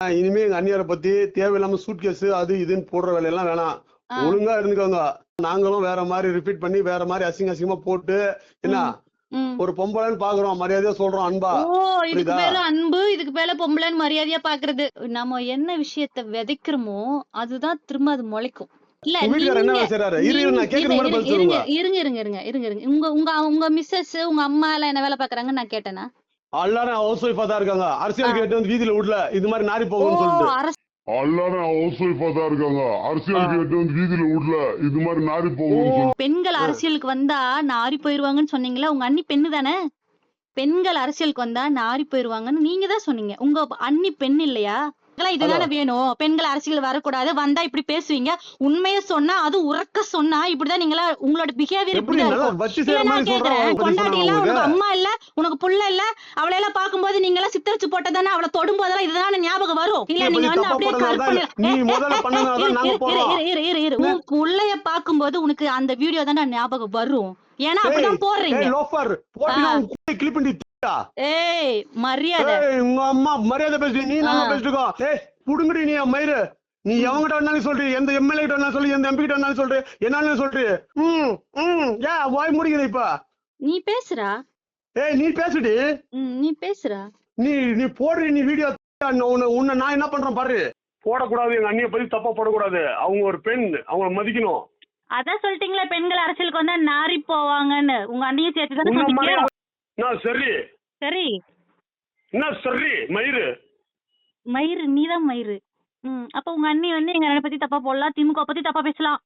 இனிமே எங்க அந்நியாரை பத்தி தேவையில்லாம சூட்கேஸ் அது இதுன்னு போடுற வேலையெல்லாம் வேணாம். ஒழுங்கா இருந்துக்கோங்க. நாங்களும் வேற மாதிரி ரிப்பீட் பண்ணி வேற மாதிரி அசிங்க அசிங்கமா போட்டு என்ன. ஒரு பொம்பளைன்னு பாக்குறோம் மரியாதையா சொல்றோம் அன்பா. இதுக்கு? பேரு அன்பு இதுக்கு பேர பொம்பளைன்னு மரியாதையா பாக்குறது. நம்ம என்ன விஷயத்த விதைக்கிறோமோ அதுதான் திரும்ப அது முளைக்கும். இல்ல இருங்க இருங்க இருங்க இருங்க இருங்க. உங்க உங்க உங்க மிஸ்ஸஸ் உங்க அம்மா எல்லாம் என்ன வேலை பாக்குறாங்கன்னு நான் கேட்டேனா? எல்லாரும் ஹவுஸ் ஒய்ஃபா தான் இருக்காங்க. அரசியல். கேட்டு வந்து வீதியில விடல இது மாதிரி நாரி போகும்னு சொல்லிட்டு. அரசு எல்லாரும் ஹவுஸ் ஒய்ஃபா தான் இருக்காங்க. அரசியல். கேட்டு வந்து வீதியில விடல இது மாதிரி நாரி போகும்னு சொல்லி பெண்கள் அரசியலுக்கு வந்தா நாரி போயிருவாங்கன்னு சொன்னீங்களா? உங்க அண்ணி பெண்ணு தானே? பெண்கள் அரசியலுக்கு வந்தா நாரி போயிருவாங்கன்னு நீங்க தான் சொன்னீங்க. உங்க அண்ணி பெண் இல்லையா? இதுதானே வேணும்? பெண்கள் அரசியல் வரக்கூடாது. வந்தா இப்படி பேசுவீங்க. உண்மையை சொன்னா அது உறக்க சொன்னா இப்படிதான் நீங்களா உங்களோட பிஹேவியர் கேக்குறேன். கொண்டாடி எல்லாம் உனக்கு அம்மா இல்ல உனக்கு புள்ள இல்ல அவளை எல்லாம் பாக்கும்போது நீங்க எல்லாம் சித்தரிச்சு போட்டதானே அவளை தொடும் போதெல்லாம் இதுதானே ஞாபகம் வரும். இல்ல நீங்க வந்து அப்படியே கற்பனை இரு, இரு, இரு, இரு, இரு. உன் புள்ளைய பாக்கும்போது உனக்கு அந்த வீடியோ தானே ஞாபகம் வரும். ஏன்னா அப்படிதான் போடுறீங்க. ஏய் லோஃபர் போட்டு ஆ. உன் குட்டி கிளிப் பண்ணி. ஏய் மரியாதை. உங்க அம்மா மரியாதை பேசுடி நீ நல்லா ஆ. பேசிட்டுக்கோ ஏய் புடுங்குடி நீ மயிறு. நீ எவங்கிட்ட வேணாலும் சொல்றீ எந்த எம்எல்ஏ கிட்ட வேணாலும் சொல்லி எந்த எம்பி கிட்ட வேணாலும் சொல்றீ என்னாலும் சொல்றீ. ம் ம் ஏன் வாய் முடிக்குது இப்ப. நீ பேசுறா. ஏய் நீ பேசுடி. ம், நீ பேசுறா. நீ நீ போடுறி நீ வீடியோ உன்னை உன்னை நான் என்ன பண்றேன் பாரு. போடக்கூடாது எங்க அண்ணியை பத்தி தப்பா போடக்கூடாது. அவங்க ஒரு பெண் அவங்கள மதிக்கணும். அதான் சொல்லிட்டீங்களா பெண்கள் அரசியலுக்கு வந்தா நாரி போவாங்கன்னு. உங்க அண்ணியும் சேர்த்து தானே சொன்னீங்க நான் சரி. சரி. என்ன சரி. மயிறு. மயிறு நீதான் மயிறு. ம் அப்ப உங்க அண்ணி வந்து எங்க அண்ணனை பத்தி தப்பா போடலாம் திமுக பத்தி தப்பா பேசலாம்.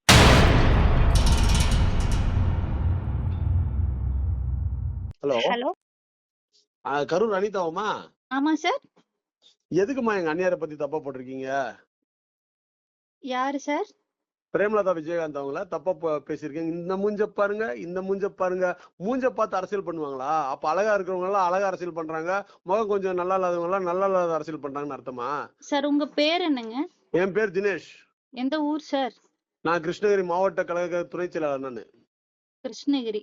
ஹலோ. ஹலோ. கரூர் அனிதாவுமா? ஆமா சார். எதுக்குமா எங்க அண்ணியாரை பத்தி தப்பா போட்டிருக்கீங்க? யாரு சார்? பிரேமலதா விஜயகாந்த் அவங்கள தப்பா பேசியிருக்கீங்க. இந்த மூஞ்ச பாருங்க இந்த மூஞ்ச பாருங்க. மூஞ்ச பார்த்து அரசியல் பண்ணுவாங்களா? அப்ப அழகா இருக்கிறவங்க எல்லாம் அழகா அரசியல் பண்றாங்க. முகம் கொஞ்சம் நல்லா இல்லாதவங்க எல்லாம் நல்லா இல்லாத அரசியல் பண்றாங்கன்னு அர்த்தமா? சார் உங்க பேர் என்னங்க? என் பேர் தினேஷ். எந்த ஊர் சார்? நான் கிருஷ்ணகிரி மாவட்ட கழக துணை செயலாளர் நானு. கிருஷ்ணகிரி.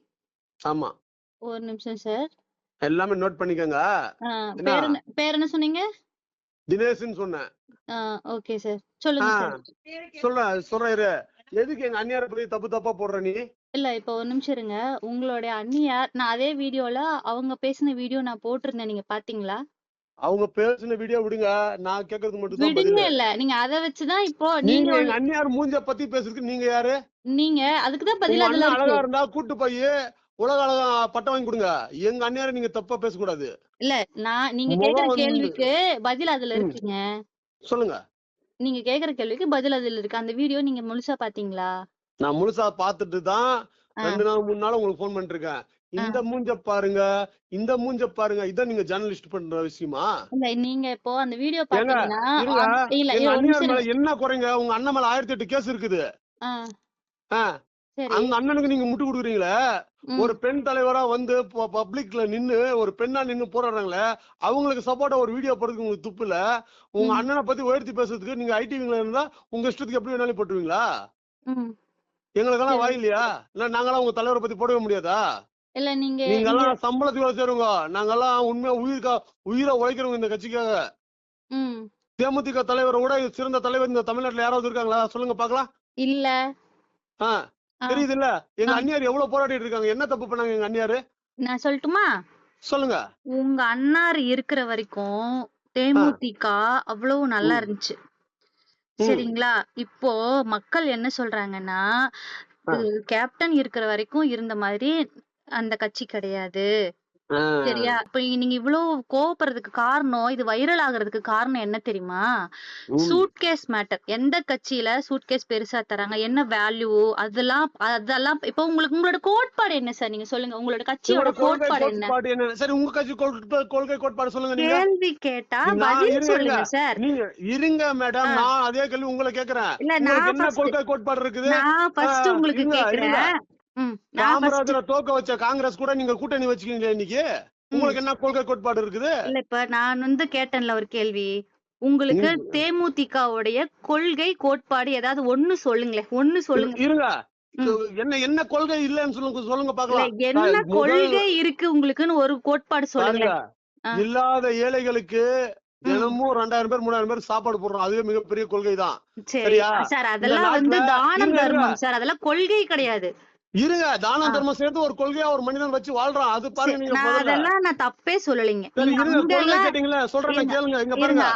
ஆமா. ஒரு நிமிஷம் சார். எல்லாமே நோட் பண்ணிக்கோங்க. பேர் என்ன சொன்னீங்க? தினேஷ்னு சொன்னேன். Okay sir. சொல்லுங்க. சார். சொல்றேன் இரு. எதுக்கு எங்க அண்ணியாரை பத்தி தப்பு தப்பா போடுற நீ? இல்ல இப்ப ஒரு நிமிஷம் இருங்க. உங்களுடைய அண்ணியார் நான் அதே வீடியோல அவங்க பேசின வீடியோ நான் போட்டிருந்தேன் நீங்க பாத்தீங்களா? அவங்க பேசின வீடியோ விடுங்க. நான் கேக்குறது மட்டும் தான் விடுங்க பதில் இல்ல. நீங்க அத வச்சுதான் இப்போ நீங்க எங்க அண்ணியார் மூஞ்ச பத்தி பேசுறதுக்கு நீங்க யாரு? நீங்க அதுக்குதான் பதில் அதுல அண்ணன் அழகா இருந்தா கூட்டு போய் உலக அழகா பட்டம் வாங்கி கொடுங்க. எங்க அண்ணியாரை நீங்க தப்பா பேசக்கூடாது. இல்ல நான் நீங்க கேக்குற கேள்விக்கு பதில் அதுல. இருக்குங்க. சொல்லுங்க. நீங்க கேக்குற கேள்விக்கு பதில் அதுல இருக்கு. அந்த வீடியோ நீங்க முழுசா பாத்தீங்களா? நான் முழுசா பாத்துட்டு தான். ரெண்டு நாள் மூணு நாள் உங்களுக்கு ஃபோன் பண்ணிட்டு இருக்கேன் இந்த மூஞ்ச பாருங்க இந்த மூஞ்ச பாருங்க. இதான் நீங்க ஜேர்னலிஸ்ட் பண்ற விஷயமா? இல்ல நீங்க இப்போ அந்த வீடியோ பாத்தீங்கன்னா. என்ன குறைங்க? உங்க அண்ணன் மேல ஆயிரத்தி எட்டு கேஸ் இருக்குது. ஆ, ஆ, சரி அந்த அண்ணனுக்கு நீங்க முட்டு கொடுக்குறீங்களே. ஒரு பெண் தலைவரா வந்து பப்ளிக்ல நின்னு ஒரு பெண்ணா நின்னு போராடுறாங்களே? அவங்களுக்கு சப்போர்ட்டா ஒரு வீடியோ போடுறதுக்கு உங்களுக்கு துப்பு இல்ல? உங்க. அண்ணனை பத்தி உயர்த்தி பேசுறதுக்கு நீங்க ஐடிவில இருந்தா உங்க இஷ்டத்துக்கு எப்படி வேணாலும் போட்டுருவீங்களா. எங்களுக்கெல்லாம். வாய் இல்லையா? இல்ல நாங்கெல்லாம் உங்க தலைவரை பத்தி போடவே முடியாதா? இல்ல நீங்க நீங்க நீங்க- எல்லாம் சம்பளத்துக்கு வேலை செய்றவங்க. நாங்கெல்லாம் உண்மையா உயிர்க்கா உயிரை உழைக்கிறவங்க இந்த கட்சிக்காக. தேமுதிக தலைவரை விட சிறந்த தலைவர் இந்த தமிழ்நாட்டுல யாராவது இருக்காங்களா? சொல்லுங்க பாக்கலாம் இல்ல. ஆ. ஆ. தெரியுது இல்ல எங்க. அண்ணியார் எவ்வளவு போராடிட்டு இருக்காங்க? என்ன தப்பு பண்ணாங்க எங்க அண்ணியாரு? நான் சொல்லட்டுமா? சொல்லுங்க. உங்க அண்ணார் இருக்கிற வரைக்கும் தேமுதிக அவ்வளவு நல்லா. இருந்துச்சு. சரிங்களா? இப்போ மக்கள் என்ன சொல்றாங்கன்னா கேப்டன் இருக்கிற வரைக்கும் இருந்த மாதிரி அந்த கட்சி கிடையாது. ஆ. சரியா? இப்ப நீங்க இவ்வளவு கோவப்படுறதுக்கு காரணம் இது வைரல் ஆகுறதுக்கு காரணம் என்ன தெரியுமா? ம். Suitcase matter. எந்த கட்சியில சூட்கேஸ் பெருசா தராங்க? என்ன வேல்யூ? அதெல்லாம் அதெல்லாம் இப்போ உங்களுக்கு உங்களோட கோட்பாடு என்ன சார்? நீங்க சொல்லுங்க. உங்களோட கட்சியோட கொள்கை கோட்பாடு என்ன? கோட்பாடு என்ன? சரி உங்க கட்சி கொள்கை கொள்கை கோட்பாடு சொல்லுங்க நீங்க. கேள்வி கேட்டா நான் பதில் இருங்க, சொல்லுங்க. சார். நீங்க இருங்க மேடம். ஆ. நான் அதே கேள்வி உங்களை கேக்குறேன் இல்ல உங்களுக்கு நான் என்ன கொள்கை கோட்பாடு இருக்குது? நான் ஃபர்ஸ்ட் உங்களுக்கு இருங்க, கேக்குறேன் ம், நான் first- காமராஜரை தோக்க வச்ச காங்கிரஸ் கூட நீங்க கூட்டணி வச்சுக்கீங்க இன்னைக்கு? உங்களுக்கு என்ன கொள்கை கோட்பாடு இருக்குது? இல்ல இப்ப நான் வந்து கேட்டேன்ல ஒரு கேள்வி. உங்களுக்கு. தேமுதிகவுடைய கொள்கை கோட்பாடு ஏதாவது ஒண்ணு சொல்லுங்களேன் ஒண்ணு சொல்லுங்க. இருங்க. ம். என்ன என்ன கொள்கை இல்லன்னு சொல்லுங்க சொல்லுங்க இல்ல பாக்கலாம் என்ன முதல்- கொள்கை இருக்கு உங்களுக்குன்னு ஒரு கோட்பாடு பாருங்க. சொல்லுங்க ஆ. இல்லாத ஏழைகளுக்கு தினமும் ரெண்டாயிரம் பேர் மூணாயிரம் பேர் சாப்பாடு போடுறோம். அதுவே மிகப்பெரிய கொள்கை தான் சரி சரியா? சார் அதெல்லாம் நாட்டுல வந்து தானம் இருங்க, தர்மம் சார். அதெல்லாம் கொள்கை கிடையாது. இருங்க தானம். தர்மம் சேர்த்து ஒரு கொள்கையா ஒரு மனிதன் வச்சு வாழ்றான். அது பாருங்க நீங்க அதெல்லாம் நான் தப்பே சொல்லலைங்க. கேட்டீங்களா சொல்றேன் கேளுங்க இங்க பாருங்க.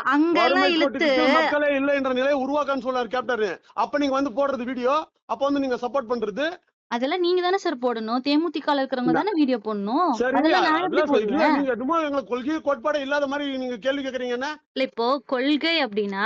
கோட்டுக்கு மக்களே இல்லை என்ற நிலையை உருவாக்கன்னு சொன்னார் கேப்டன் அப்ப நீங்க வந்து போடுறது வீடியோ அப்ப வந்து நீங்க சப்போர்ட் பண்றது அதெல்லாம் நீங்க தானே சார் போடணும். தேமுதிக இருக்கிறவங்க தானே வீடியோ போடணும். சரி அதெல்லாம் நான் எப்படி அதெல்லாம் சரி. இல்ல, போடுவேன்? நீங்க என்னமோ எங்களுக்கு கொள்கை கோட்பாடே இல்லாத மாதிரி நீங்க கேள்வி கேக்குறீங்க என்ன? இல்ல இப்போ கொள்கை அப்படின்னா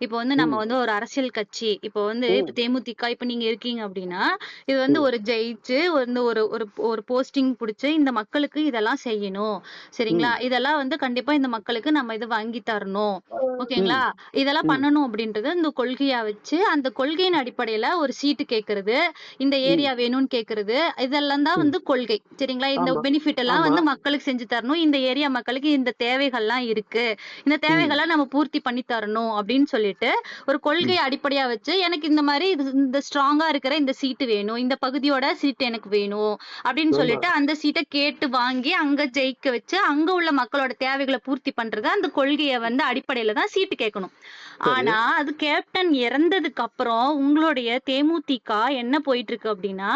இப்போ வந்து நம்ம. வந்து ஒரு அரசியல் கட்சி இப்போ வந்து தேமுதிக இப்ப நீங்க இருக்கீங்க அப்படின்னா இது வந்து ஒரு ஜெயிச்சு வந்து ஒரு ஒரு ஒரு போஸ்டிங் புடிச்சு இந்த மக்களுக்கு இதெல்லாம் செய்யணும். சரிங்களா? இதெல்லாம் வந்து கண்டிப்பா இந்த மக்களுக்கு நம்ம இது வாங்கி தரணும். ஓகேங்களா? இதெல்லாம். பண்ணணும் அப்படின்றது இந்த கொள்கையா வச்சு அந்த கொள்கையின் அடிப்படையில ஒரு சீட்டு கேக்குறது இந்த ஏரியா வேணும்னு கேக்குறது. இதெல்லாம் தான் வந்து கொள்கை. சரிங்களா? இந்த. பெனிஃபிட் எல்லாம். வந்து மக்களுக்கு செஞ்சு தரணும். இந்த ஏரியா மக்களுக்கு இந்த தேவைகள்லாம் இருக்கு. இந்த தேவைகளை நம்ம பூர்த்தி பண்ணி தரணும் அப்படின்னு சொல்லிட்டு ஒரு கொள்கையை அடிப்படையா வச்சு எனக்கு இந்த மாதிரி இந்த ஸ்ட்ராங்கா இருக்கிற இந்த சீட்டு வேணும். இந்த பகுதியோட சீட் எனக்கு வேணும் அப்படின்னு. சொல்லிட்டு அந்த சீட்டை கேட்டு வாங்கி அங்க ஜெயிக்க வச்சு அங்க உள்ள மக்களோட தேவைகளை பூர்த்தி பண்றது அந்த கொள்கையை வந்து அடிப்படையில தான் சீட்டு கேட்கணும். ஆனா அது கேப்டன் இறந்ததுக்கு அப்புறம் உங்களுடைய தேமுதிக என்ன போயிட்டு இருக்கு அப்படின்னா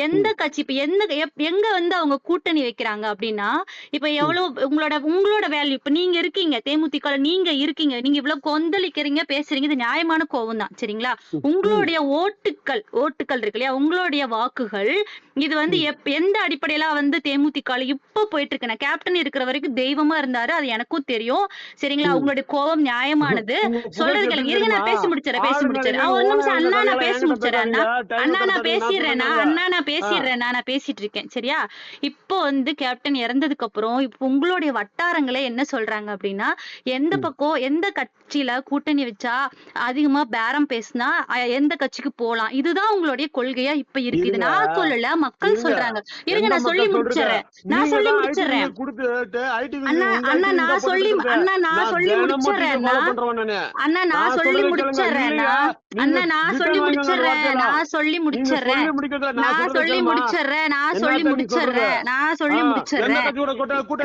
எந்த கட்சி இப்ப எந்த எங்க வந்து அவங்க கூட்டணி வைக்கிறாங்க அப்படின்னா இப்ப எவ்வளவு உங்களோட உங்களோட வேல்யூ இப்ப நீங்க இருக்கீங்க தேமுதிக நீங்க இருக்கீங்க நீங்க இவ்வளவு கொந்தளிக்கிறீங்க பேசுறீங்க இது நியாயமான கோவம் தான் சரிங்களா உங்களுடைய ஓட்டுக்கள் ஓட்டுக்கள் இருக்கு இல்லையா உங்களுடைய வாக்குகள் இது வந்து எந்த அடிப்படையில வந்து தேமுதிக இப்ப போயிட்டு இருக்கு? நான் கேப்டன் இருக்கிற வரைக்கும் தெய்வமா இருந்தாரு அது எனக்கும் தெரியும் சரிங்களா? உங்களுடைய கோவம் நியாயமானது. சொல்றது இருங்க நான் பேசி? முடிச்சிடறேன் பேசி முடிச்சிடறேன். ஒரு நிமிஷம் அண்ணா நான் பேசி முடிச்சிடறேன் அண்ணா. நான் நான். அண்ணா நான் பேசிடுறேன்னா நான் பேசிட்டு இருக்கேன் சரியா இப்போ வந்து கேப்டன் இறந்ததுக்கு அப்புறம் இப்போ உங்களுடைய வட்டாரங்களே என்ன சொல்றாங்க அப்படின்னா எந்த பக்கம் எந்த கட்சியில கூட்டணி வச்சா அதிகமா பேரம் பேசினா எந்த கட்சிக்கு போலாம் இதுதான் உங்களுடைய கொள்கையா இப்ப இருக்கு இது. நான் சொல்லல மக்கள். சொல்றாங்க இருங்க நான் சொல்லி முடிச்சிடுறேன்? நான் சொல்லி முடிச்சிடுறேன் அண்ணா அண்ணா நான் சொல்லி அண்ணா நான் சொல்லி முடிச்சிடுறேன். அண்ணா நான் சொல்லி முடிச்சிடுறேன். அண்ணா நான் சொல்லி முடிச்சிடுறேன். நான் சொல்லி முடிச்சிடுறேன் நான் சொல்லி கேளுமா? முடிச்சிடுறேன் நான் சொல்லி?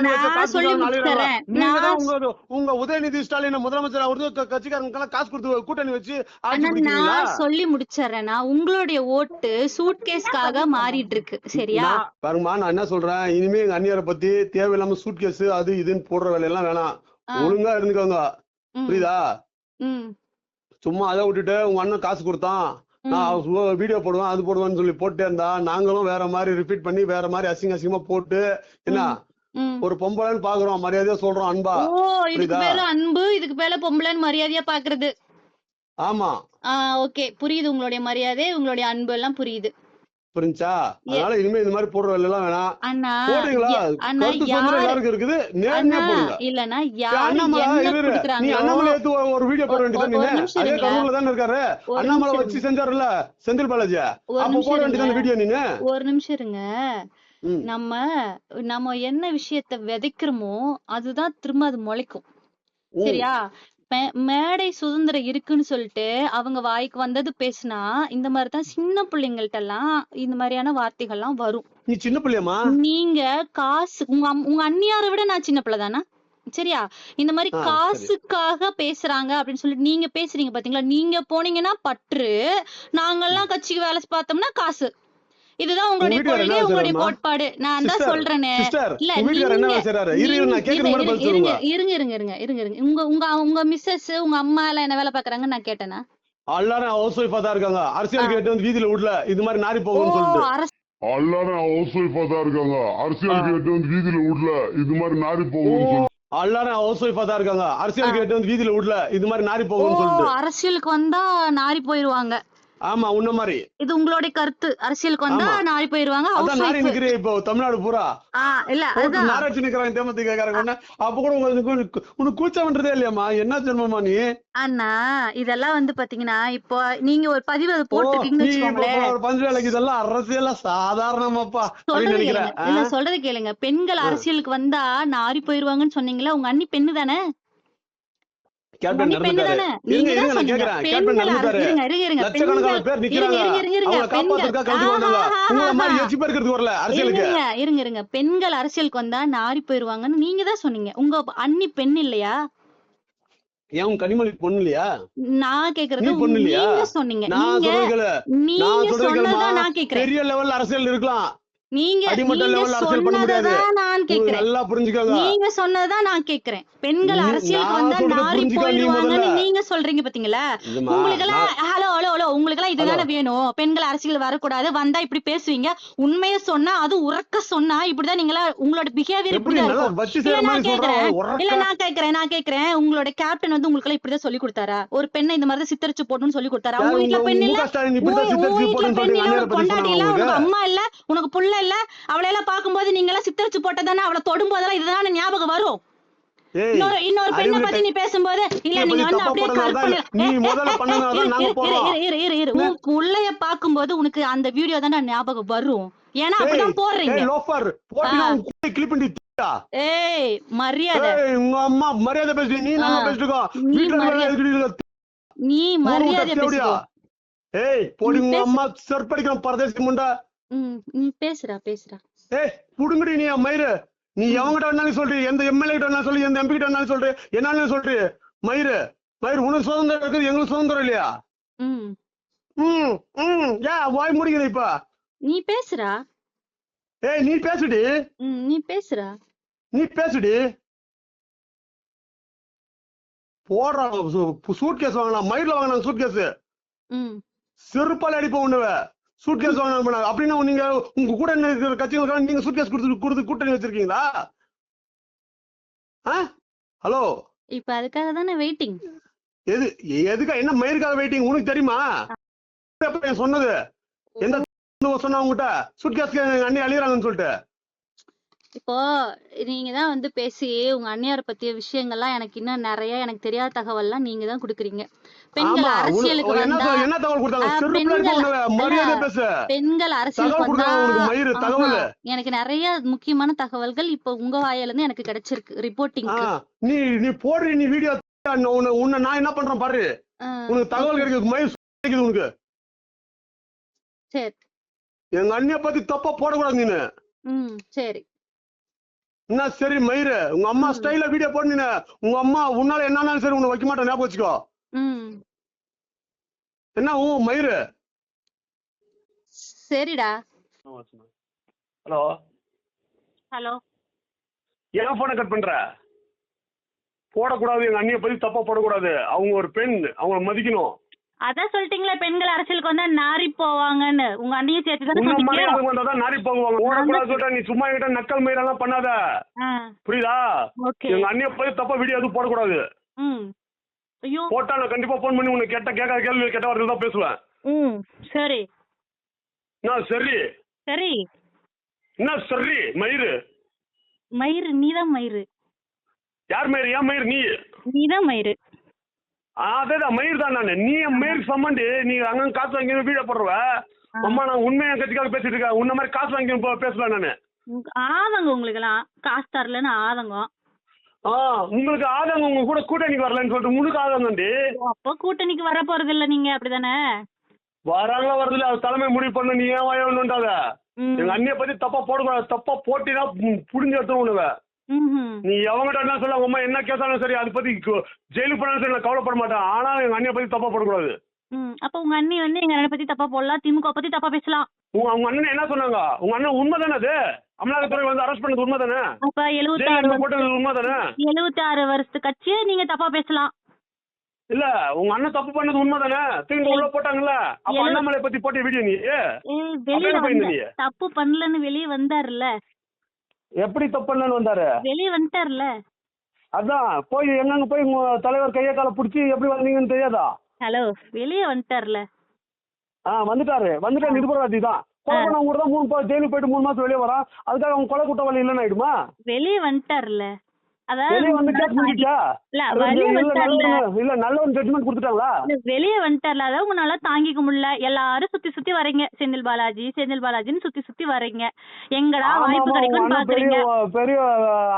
நான் நான் நான் உங்க உங்க உதயநிதி ஸ்டாலின் முதலமைச்சர் அவரு க- கட்சிக்காரங்களுக்கெல்லாம் காசு கொடுத்து கூட்டணி வச்சு நான் சொல்லி முடிச்சிடுறேன்னா உங்களுடைய ஓட்டு சூட்கேஸ்க்காக மாறிட்டு இருக்கு சரியா பாருங்கம்மா நான் என்ன சொல்றேன்? இனிமே எங்க அந்நியரை பத்தி தேவையில்லாம சூட் கேஸ் அது இதுன்னு போடுற வேலையெல்லாம் வேணாம். ஆ, ஒழுங்கா இருந்துக்கோங்க. புரியுதா? சும்மா அதை விட்டுட்டு உங்க அண்ணன் காசு கொடுத்தான். நான் வீடியோ போடுவேன் அது போடுவேன்னு சொல்லி போட்டே இருந்தா நாங்களும் வேற மாதிரி ரிப்பீட் பண்ணி வேற மாதிரி அசிங்க அசிங்கமா போட்டு என்ன. ஒரு பொம்பளைன்னு பாக்குறோம் மரியாதையா சொல்றோம் அன்பா. இதுக்கு? பேரு அன்பு இதுக்கு பேரு பொம்பளைன்னு மரியாதையா பாக்குறது. ஆமா. ஓகே. புரியுது உங்களுடைய மரியாதை உங்களுடைய அன்பு எல்லாம் புரியுது. புரிஞ்சா? அதனால இனிமே இந்த மாதிரி போடுற எல்லாம் வேணாம். அண்ணா எல்லாருக்கும் இருக்குது. நேர்மையா போடுங்க. இல்லனா. நீ அண்ணாமலை எடுத்து ஒரு- வீடியோ போட வேண்டியது அதே இருங்க. கரூர்ல தானே இருக்காரு? அண்ணாமலை வச்சு செஞ்சாருல்ல செந்தில் பாலாஜி அப்ப போட இருங்க. வேண்டியது வீடியோ நீங்க ஒரு நிமிஷம் இருங்க. நம்ம நம்ம என்ன விஷயத்த விதைக்கிறோமோ அதுதான் திரும்ப அது முளைக்கும். சரியா? மே- மேடை சுதந்திரம் இருக்குன்னு சொல்லிட்டு அவங்க வாய்க்கு வந்தது பேசினா இந்த மாதிரிதான் சின்ன பிள்ளைங்கள்ட்ட எல்லாம் இந்த மாதிரியான வார்த்தைகள்லாம் வரும். நீ சின்ன பிள்ளையம்மா? நீங்க காசு உங்க அம்- உங்க அண்ணியாரை விட நான் சின்ன பிள்ளை தானே? சரியா? இந்த மாதிரி ஆ, சரி. காசுக்காக பேசுறாங்க அப்படின்னு சொல்லிட்டு நீங்க பேசுறீங்க பாத்தீங்களா? நீங்க போனீங்கன்னா பற்று நாங்கெல்லாம் கட்சிக்கு வேலை பார்த்தோம்னா காசு. இதுதான் உங்களுடைய கொள்கை உங்களுடைய? கோட்பாடு. நான் தான் சொல்றேனே. இல்ல இருங்க, பதில் இருங்க சொல்லுங்க. இருங்க இருங்க இருங்க இருங்க இருங்க. உங்க உங்க உங்க மிஸ்ஸஸ் உங்க அம்மா எல்லாம் என்ன வேலை பாக்குறாங்கன்னு நான் கேட்டேனா? எல்லாரும் ஹவுஸ் ஒய்ஃபா தான் இருக்காங்க. அரசியல். கேட்டு வந்து வீதியில விடல இது மாதிரி நாரி போகும்னு சொல்லிட்டு. அரசு எல்லாரும் ஹவுஸ் ஒய்ஃபா தான் இருக்காங்க. அரசியல். கேட்டு வந்து வீதியில விடல இது மாதிரி நாரி போகும்னு எல்லாரும் ஹவுஸ் ஒய்ஃபா தான் இருக்காங்க. அரசியல். கேட்டு வந்து வீதியில விடல இது மாதிரி நாரி போகும்னு சொல்லிட்டு. அரசியலுக்கு வந்தா நாரி போயிருவாங்க. ஆமா உன்ன மாதிரி. இது உங்களுடைய கருத்து. அரசியலுக்கு வந்தா. நாரி போயிருவாங்க. அதான் நாரி நிக்கிறே இப்போ தமிழ்நாடு பூரா. இல்ல அதான். நாராட்சி நிக்கிறாங்க தேமத்துக்கு காரங்க அப்ப கூட உங்களுக்கு உனக்கு கூச்சம் பண்றதே இல்லையாம்மா. என்ன ஜென்மமா நீ? அண்ணா இதெல்லாம் வந்து பாத்தீங்கன்னா இப்போ நீங்க ஒரு பதிவு அது போட்டுருக்கீங்கன்னு இதெல்லாம் அரசியலா சாதாரணமாப்பா சொல்றது கேளுங்க. இல்ல சொல்றது கேளுங்க. பெண்கள் அரசியலுக்கு வந்தா நாரி போயிருவாங்கன்னு சொன்னீங்களா உங்க அண்ணி பெண்ணு தானே? கேப்டன் நடந்துட்டாரு இருங்க இருங்க நான் சொன்னீங்க. கேக்குறேன் கேப்டன் பெண்கள் நடந்துட்டாரு லட்சக்கணக்கான பேர் நிக்கிறாங்க. காப்பாத்துறதுக்கா கலந்து வந்தாங்க உங்களை மாதிரி வரல அரசியலுக்கு. இருங்க இருங்க இருங்க பெண்கள் அரசியலுக்கு வந்தா நாரி போயிருவாங்கன்னு நீங்க தான் சொன்னீங்க. உங்க அண்ணி பெண் இல்லையா? ஏன் கனிமொழி பொண்ணு இல்லையா? நான் கேக்குறது பொண்ணு இல்லையா? சொன்னீங்க. நான் சொல்றதுல நான் கேக்குறேன். பெரிய லெவல்ல அரசியல் இருக்கலாம். நீங்க நீங்க. சொன்னதான் நான் கேக்குறேன் நல்லா புரிஞ்சுக்கோங்க. நீங்க சொன்னதான் நான் கேக்குறேன் பெண்கள் அரசியலுக்கு வந்தா நாரி போயிடுவாங்கன்னு. நீங்க சொல்றீங்க பாத்தீங்களா? உங்களுக்கு எல்லாம் ஹலோ ஹலோ ஹலோ உங்களுக்கு எல்லாம் இதுதானே வேணும். பெண்கள் அரசியல் வரக்கூடாது. வந்தா இப்படி பேசுவீங்க. உண்மையை சொன்னா அது உறக்க சொன்னா இப்படிதான் நீங்களா உங்களோட பிஹேவியர் இப்படிதான் இருக்கும். நான் கேக்குறேன் இல்ல நான் கேக்குறேன் நான் கேக்குறேன் உங்களோட கேப்டன் வந்து உங்களுக்கு எல்லாம் இப்படிதான் சொல்லி கொடுத்தாரா? ஒரு பெண்ணை இந்த மாதிரி சித்தரிச்சு போடணும்னு சொல்லி கொடுத்தாரா? உங்க உங்க- பெண் உங்க இல்ல வீட்ல போடுன்னு பெண். இல்ல உனக்கு பொண்டாட்டி இல்ல. அம்மா இல்ல? உனக்கு புள்ள இல்ல. அவளை எல்லாம் பாக்கும்போது நீங்க எல்லாம் சித்தரிச்சு போட்டதானே அவளை தொடும்போதெல்லாம் இதுதானே ஞாபகம் வரும். இன்னொரு இன்னொரு பெண்ணை பத்தி நீ பேசும்போது இல்ல நீங்க வந்து அப்படியே கற்பனை இரு, இரு. இரு, பாக்கும்போது உனக்கு அந்த வீடியோ தானே ஞாபகம் வரும். ஏன்னா அப்படிதான் போடுறீங்க. ஏய், மரியாதை. உங்க அம்மா மரியாதை பேசு நீ நல்லா ஆ. பேசிட்டுக்கோ? நீ மரியாதை-? பேசுறோம் ஏய் போடி உங்க. அம்மா செருப்படிக்கிற பரதேசி முண்டா. ம் நீ பேசுறா பேசுறா. ஏய் புடுங்கடி நீ என் மயிறு நீ எவங்கிட்ட வேணாலும் சொல்றி எந்த எம்எல்ஏ கிட்ட வேணாலும் சொல்லி எந்த எம்பி கிட்ட வேணாலும் சொல்றி என்னாலும் சொல்றி. மயிறு மயிறு உனக்கு சுதந்திரம் இருக்குது எங்களுக்கு சுதந்திரம் இல்லையா? ம். ம் ம் ஏன் வாய் முடிக்குது இப்ப? நீ பேசுறா. ஏய் நீ பேசுடி. ம் நீ பேசுறா. நீ பேசுடி. போடுறாங்க சூட் கேஸ் வாங்கினா மயிரில் வாங்கினாங்க சூட் கேஸ் ம். செருப்பால் அடிப்போம் உண்ணுவ சூட் கேஸ் வாங்கினா அப்படின்னா நீங்க உங்க கூட என்ன இருக்கிற கட்சிகளுக்காக நீங்க சூட் கேஸ் கொடுத்து கொடுத்து கூட்டணி வச்சிருக்கீங்களா? ஹலோ இப்ப அதுக்காக தானே வெயிட்டிங் எது எதுக்கா என்ன மயிருக்காக வெயிட்டிங் உனக்கு தெரியுமா? சொன்னது? எந்த சொன்னா உங்ககிட்ட சூட் கேஸ்க்கு அண்ணி அழியறாங்கன்னு சொல்லிட்டு. இப்போ நீங்க தான் வந்து பேசி உங்க அண்ணியார பத்திய விஷயங்கள்லாம் எனக்கு இன்னும் நிறைய எனக்கு தெரியாத தகவல்லாம் நீங்க தான் குடுக்குறீங்க. பெண்கள் அரசியலுக்கு வந்தா தகவல் பெண்கள் அரசியலுக்கு தகவல் வந்தா தகவல். எனக்கு நிறைய முக்கியமான தகவல்கள் இப்போ உங்க வாயில இருந்து எனக்கு கிடைச்சிருக்கு ஆ, ரிப்போர்ட்டிங்க்கு நீ நீ போடுறி நீ வீடியோ உன்னை நான் என்ன பண்றேன் பாரு. உனக்கு தகவல் கிடைக்குது மயில் கிடைக்குது உனக்கு. சரி. எங்க அண்ணிய பத்தி தப்பா போடக்கூடாது நீனு. ம் சரி. என்ன சரி மயிறு? உங்க அம்மா. ஸ்டைல வீடியோ போடு நீனு உங்க அம்மா உன்னால என்னன்னாலும் சரி உன்னை வைக்க மாட்டேன் ஞாபகம் வச்சுக்கோ. என்ன ஊ மயிறு? சரிடா. ஹலோ. ஹலோ. ஏன் போனை கட் பண்ற? போடக்கூடாது எங்க அண்ணிய பத்தி தப்பா போடக்கூடாது. அவங்க ஒரு பெண் அவங்கள மதிக்கணும். அதான் சொல்லிட்டீங்களே பெண்கள் அரசியலுக்கு வந்தா நாரி போவாங்கன்னு. உங்க அண்ணியும் சேர்த்து தானே நாரி போகுவாங்க ஓடக்கூடாது சொல்லிட்டா நீ சும்மா என்கிட்ட நக்கல் மயிரெல்லாம் பண்ணாத. புரியுதா? எங்க அண்ணிய பத்தி தப்பா வீடியோ எதுவும் போடக்கூடாது. போட்டா நான் கண்டிப்பா போன் பண்ணி உனக்கு கேட்ட கேட்காத கேள்வி கேட்ட வரது தான் பேசுவேன். ம். சரி. நான் சரி? சரி. என்ன சரி? மயிறு. மயிறு நீதான் மயிறு. யார் மயிறு? ஏன் மயிறு? நீ. நீதான் மயிறு. அதேதான் மயிர் தான் நானு. நீ மயிருக்கு சம்மண்டி நீ அங்க காசு வாங்கி வீடியோ போடுறவ. அம்மா நான் உண்மையா கட்சிக்காக பேசிட்டு இருக்கேன். உன்ன மாதிரி காசு வாங்கி பேசல நானு. ஆதங்கம் உங்களுக்கு எல்லாம் காசு தரலன்னு ஆதங்கம். ஆ உங்களுக்கு ஆதங்கம் உங்க கூட கூட்டணிக்கு வரலன்னு சொல்லிட்டு உனக்கு ஆதங்கம்டி அப்போ கூட்டணிக்கு வர போறது இல்ல நீங்க அப்படிதானே? வராங்களா வரதுல அது தலைமை முடிவு பண்ண நீ ஏன் வாயணுன்றாத. எங்க அண்ணிய பத்தி தப்பா போடக்கூடாது. தப்பா போட்டினா புடிஞ்சு எடுத்து உணவ ம்ஹும். நீ எவங்கிட்ட சொல்ல உங்க அம்மா என்ன கேட்டாலும் சரி அதை பத்தி ஜெயிலுக்கு போனாலும் சரி நான் கவலைப்பட மாட்டேன். ஆனா எங்க அண்ணிய பத்தி தப்பா போடக்கூடாது. அப்ப உங்க அண்ணி வந்து எங்க அண்ணனை பத்தி தப்பா போடலாம் திமுக பத்தி தப்பா பேசலாம். உங்க உங்க அண்ணன் என்ன சொன்னாங்க? உங்க அண்ணன் உண்மை தானே அது? அமலாக்கத்துறை வந்து அரெஸ்ட் பண்ணது உண்மை தானே அப்ப எழுபத்தாறு போட்டது உண்மை தானே எழுபத்தாறு வருஷத்து கட்சியை நீங்க தப்பா பேசலாம். இல்ல உங்க அண்ணன் தப்பு பண்ணது உண்மை தானே திரும்ப உள்ள போட்டாங்கல்ல? அப்ப அண்ணாமலை பத்தி போட்ட வீடியோ நீ. தப்பு பண்ணலன்னு வெளியே வந்தாருல்ல. எப்படி தப்பு பண்ணலன்னு வந்தாரு? வெளியே வந்துட்டாருல்ல. அதான் போய் எங்கங்க போய் உங்க தலைவர் கையை காலை பிடிச்சி எப்படி வந்தீங்கன்னு தெரியாதா? ஹலோ வெளியே வந்துட்டாருல்ல. ஆ வந்துட்டாரு. வந்துட்டாரு நிருபராதி தான். கொலை பண்ணவங்க கூட தான் மூணு பா- ஜெயிலுக்கு போயிட்டு மூணு மாசம் வெளியே வரான். அதுக்காக அவங்க கொலை குற்றவாளி இல்லைன்னு ஆயிடுமா? வெளியே வந்துட்டாருல வெளியே வந்துட்டார்ல அதாவது உங்களால தாங்கிக்க முடியல. எல்லாரும் சுத்தி சுத்தி வரீங்க செந்தில் பாலாஜி செந்தில் பாலாஜின்னு சுத்தி சுத்தி வரீங்க எங்கடா வாய்ப்பு கிடைக்கும்னு பாக்குறீங்க. பெரிய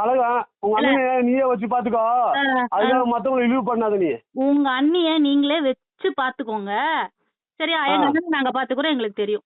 அழகா உங்க. அண்ணனை நீயே வச்சு பாத்துக்கோ. மத்தவங்களை இழிவு பண்ணாத நீ. உங்க அண்ணிய நீங்களே வச்சு பாத்துக்கோங்க. அண்ணனை நாங்க பாத்துக்கிறோம் எங்களுக்கு தெரியும்.